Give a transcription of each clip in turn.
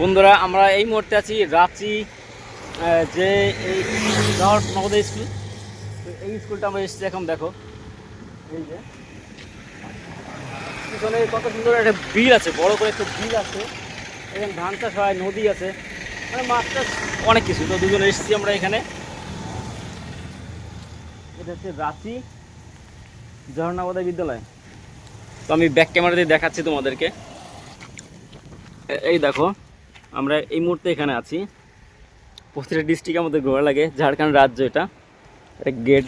বন্ধুরা, আমরা এই মুহূর্তে আছি রাঁচি যে এই নবোদয় স্কুল। তো এই স্কুলটা আমরা এসেছি এখন, দেখো। এই যে। পিছনে কত সুন্দর একটা বিল আছে, বড় করে একটা বিল আছে। এখানে ধান চাষ হয়, নদী আছে। মানে মাছ চাষ অনেক কিছু। তো দুজনে এসেছি আমরা এখানে। এটা হচ্ছে রাঁচি ঝর্ণাবোদয় বিদ্যালয়। তো আমি ব্যাক ক্যামেরা দিয়ে দেখাচ্ছি তোমাদেরকে। এই দেখো। আমরা এই মুহূর্তে এখানে আছি। প্রতিটা ডিস্ট্রিক্ট আমাদের ঘোরা লাগে। ঝাড়খণ্ড রাজ্য এটা। গেট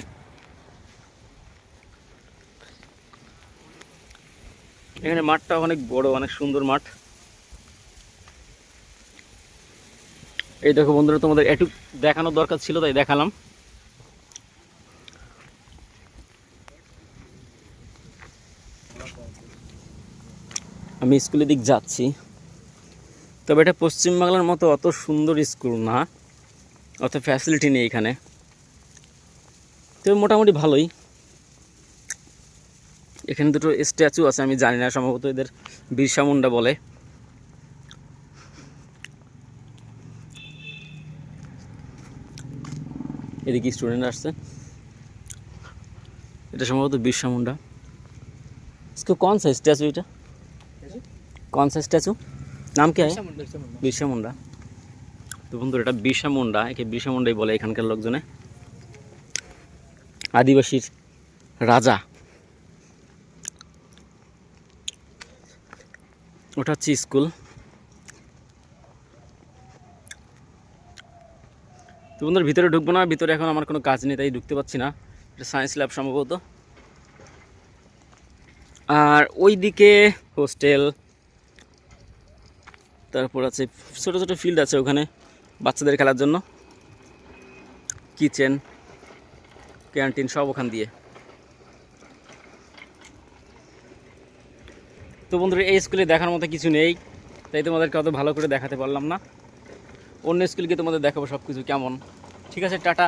এখানে মাঠটা অনেক বড়, অনেক সুন্দর মাঠ। এই দেখো বন্ধুরা, তোমাদের একটু দেখানোর দরকার ছিল, তাই দেখালাম। আমি স্কুলের দিক যাচ্ছি। তবে এটা পশ্চিমবাংলার মতো অত সুন্দর স্কুল না অত ফ্যাসিলিটি নেই এখানে তবে মোটামুটি ভালোই এখানে দুটো স্ট্যাচু আছে আমি জানি না সম্ভবত এদের বিরসা মুন্ডা বলে এদিকে স্টুডেন্ট আসছে এটা সম্ভবত বিরসা মুন্ডা इसको कौन सा स्टैचू এটা कौन सा स्टैचू নাম কি বিরসা মুন্ডা তো বন্ধুরা এটা বিরসা মুন্ডা একে বিরসা মুন্ডাই বলে এখানকার লোকজনে। আদিবাসীর রাজা। ওটা হচ্ছে স্কুল। তো বন্ধুরা ভিতরে ঢুকবো না ভিতরে এখন আমার কোনো কাজ নেই তাই ঢুকতে পারছি না। এটা সায়েন্স ল্যাব সম্ভবত। আর ওইদিকে হোস্টেল তারপর আছে ছোটো ছোটো ফিল্ড আছে ওখানে বাচ্চাদের খেলার জন্য। কিচেন ক্যান্টিন সব ওখান দিয়ে। তো বন্ধুরা, এই স্কুলে দেখার মতো কিছু নেই, তাই তোমাদেরকে অত ভালো করে দেখাতে পারলাম না। অন্য স্কুলকে তোমাদের দেখাবো সব কিছু কেমন। ঠিক আছে, টাটা।